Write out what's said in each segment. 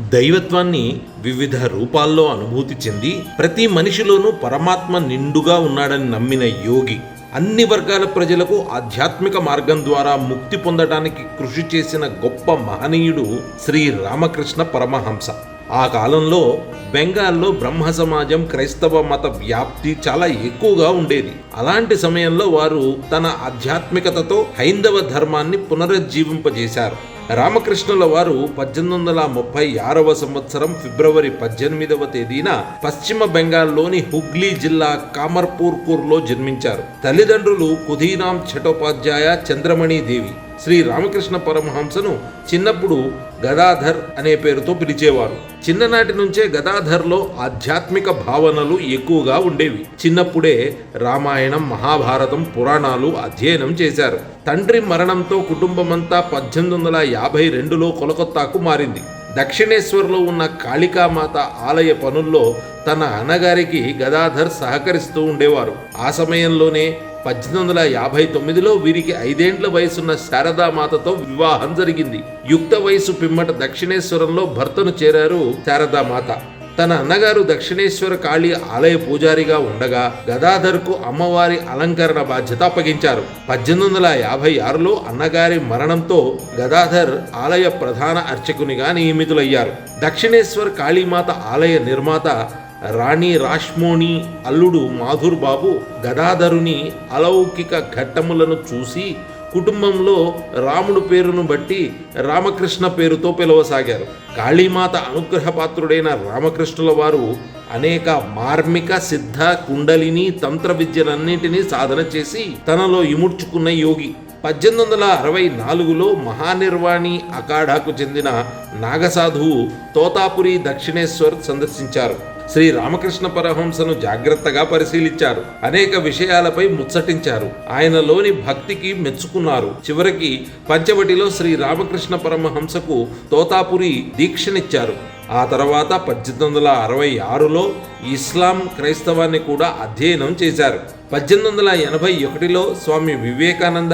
దైవత్వాన్ని వివిధ రూపాల్లో అనుభూతి చెంది ప్రతి మనిషిలోనూ పరమాత్మ నిండుగా ఉన్నాడని నమ్మిన యోగి అన్ని వర్గాల ప్రజలకు ఆధ్యాత్మిక మార్గం ద్వారా ముక్తి పొందడానికి కృషి చేసిన గొప్ప మహనీయుడు శ్రీ రామకృష్ణ పరమహంస. ఆ కాలంలో బెంగాల్లో బ్రహ్మ సమాజం క్రైస్తవ మత వ్యాప్తి చాలా ఎక్కువగా ఉండేది. అలాంటి సమయంలో వారు తన ఆధ్యాత్మికతతో హైందవ ధర్మాన్ని పునరుజ్జీవింపజేశారు. రామకృష్ణుల వారు పద్దెనిమిది వందల ముప్పై ఆరవ సంవత్సరం ఫిబ్రవరి పద్దెనిమిదవ తేదీన పశ్చిమ బెంగాల్లోని హుగ్లీ జిల్లా కామర్పూర్కూర్లో జన్మించారు. తల్లిదండ్రులు కుధీరాం చటోపాధ్యాయ చంద్రమణి దేవి శ్రీ రామకృష్ణ పరమహంసను చిన్నప్పుడు గదాధర్ అనే పేరుతో పిలిచేవారు. చిన్ననాటి నుంచే గదాధర్లో ఆధ్యాత్మిక భావనలు ఎక్కువగా ఉండేవి. చిన్నప్పుడే రామాయణం మహాభారతం పురాణాలు అధ్యయనం చేశారు. తండ్రి మరణంతో కుటుంబమంతా పద్దెనిమిది వందల యాభై రెండులో కొలకత్తాకు మారింది. దక్షిణేశ్వర్లో ఉన్న కాళికామాత ఆలయ పనుల్లో తన అన్నగారికి గదాధర్ సహకరిస్తూ ఉండేవారు. ఆ సమయంలోనే పద్దెనిమిది వందల యాభై తొమ్మిదిలో వీరికి ఐదేండ్ల వయసున్న శారదామాతతో వివాహం జరిగింది. యుక్త వయసు పిమ్మట దక్షిణేశ్వరంలో భర్తను చేరారు శారదామాత. తన అన్నగారు దక్షిణేశ్వర కాళీ ఆలయ పూజారిగా ఉండగా గదాధర్కు అమ్మవారి అలంకరణ బాధ్యత అప్పగించారు. పద్దెనిమిది వందల యాభై ఆరులో అన్నగారి మరణంతో గదాధర్ ఆలయ ప్రధాన అర్చకునిగా నియమితులయ్యారు. దక్షిణేశ్వర్ కాళీమాత ఆలయ నిర్మాత రాణి రాష్మోణి అల్లుడు మాధుర్బాబు గదాధరుని అలౌకిక ఘట్టములను చూసి కుటుంబంలో రాముడు పేరును బట్టి రామకృష్ణ పేరుతో పిలవసాగారు. కాళీమాత అనుగ్రహపాత్రుడైన రామకృష్ణుల వారు అనేక మార్మిక సిద్ధ కుండలిని తంత్ర విద్యలన్నింటినీ సాధన చేసి తనలో ఇముడ్చుకున్న యోగి. పద్దెనిమిది వందల అరవై నాలుగులో మహానిర్వాణి అఖాడాకు చెందిన నాగసాధువు తోతాపురి దక్షిణేశ్వర్ సందర్శించారు. శ్రీ రామకృష్ణ పరహంసను జాగ్రత్తగా పరిశీలించారు. అనేక విషయాలపై ముచ్చటించారు. ఆయనలోని భక్తికి మెచ్చుకున్నారు. చివరికి పంచవటిలో శ్రీ రామకృష్ణ పరమహంసకు తోతాపురి దీక్షనిచ్చారు. ఆ తర్వాత పద్దెనిమిది వందల అరవై ఆరులో ఇస్లాం క్రైస్తవాన్ని కూడా అధ్యయనం చేశారు. పద్దెనిమిది వందల ఎనభై ఒకటిలో స్వామి వివేకానంద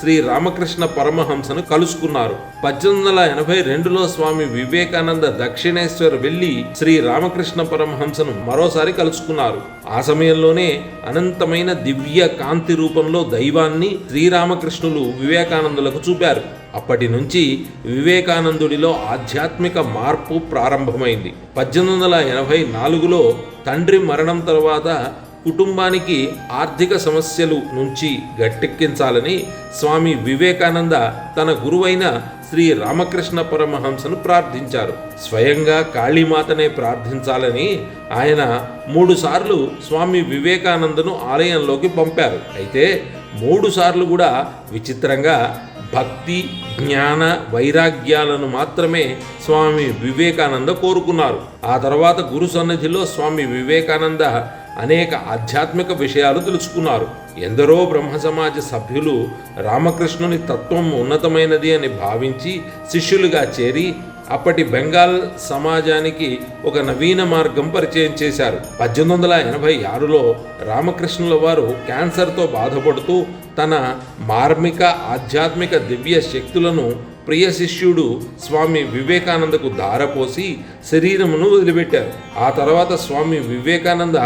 శ్రీ రామకృష్ణ పరమహంసను కలుసుకున్నారు. పద్దెనిమిది వందల ఎనభై రెండులో స్వామి వివేకానంద దక్షిణేశ్వర్ వెళ్ళి శ్రీ రామకృష్ణ పరమహంసను మరోసారి కలుసుకున్నారు. ఆ సమయంలోనే అనంతమైన దివ్య కాంతి రూపంలో దైవాన్ని శ్రీరామకృష్ణులు వివేకానందులకు చూపారు. అప్పటి నుంచి వివేకానందుడిలో ఆధ్యాత్మిక మార్పు ప్రారంభమైంది. పద్దెనిమిది వందల ఎనభై నాలుగులో తండ్రి మరణం తర్వాత కుటుంబానికి ఆర్థిక సమస్యలు నుంచి గట్టెక్కించాలని స్వామి వివేకానంద తన గురువైన శ్రీ రామకృష్ణ పరమహంసను ప్రార్థించారు. స్వయంగా కాళీమాతనే ప్రార్థించాలని ఆయన మూడుసార్లు స్వామి వివేకానందను ఆలయంలోకి పంపారు. అయితే మూడుసార్లు కూడా విచిత్రంగా భక్తి జ్ఞాన వైరాగ్యాలను మాత్రమే స్వామి వివేకానంద కోరుకున్నారు. ఆ తర్వాత గురు సన్నిధిలో స్వామి వివేకానంద అనేక ఆధ్యాత్మిక విషయాలు తెలుసుకున్నారు. ఎందరో బ్రహ్మ సమాజ సభ్యులు రామకృష్ణుని తత్వం ఉన్నతమైనది అని భావించి శిష్యులుగా చేరి అప్పటి బెంగాల్ సమాజానికి ఒక నవీన మార్గం పరిచయం చేశారు. పద్దెనిమిది వందల ఎనభై ఆరులో రామకృష్ణుల వారు క్యాన్సర్తో బాధపడుతూ తన మార్మిక ఆధ్యాత్మిక దివ్య శక్తులను ప్రియ శిష్యుడు స్వామి వివేకానందకు దారపోసి శరీరమును వదిలిపెట్టారు. ఆ తర్వాత స్వామి వివేకానంద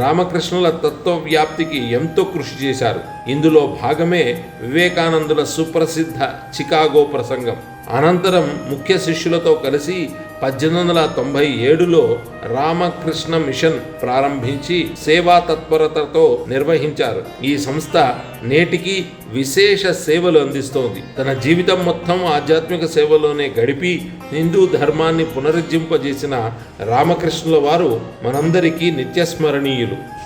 రామకృష్ణుల తత్వ వ్యాప్తికి ఎంతో కృషి చేశారు. ఇందులో భాగమే వివేకానందుల సుప్రసిద్ధ చికాగో ప్రసంగం. అనంతరం ముఖ్య శిష్యులతో కలిసి పద్దెనిమిది వందల తొంభై ఏడులో రామకృష్ణ మిషన్ ప్రారంభించి సేవా తత్పరతతో నిర్వహించారు. ఈ సంస్థ నేటికి విశేష సేవలు అందిస్తోంది. తన జీవితం మొత్తం ఆధ్యాత్మిక సేవలోనే గడిపి హిందూ ధర్మాన్ని పునరుజ్జింపజేసిన రామకృష్ణుల వారు మనందరికీ నిత్యస్మరణీయులు.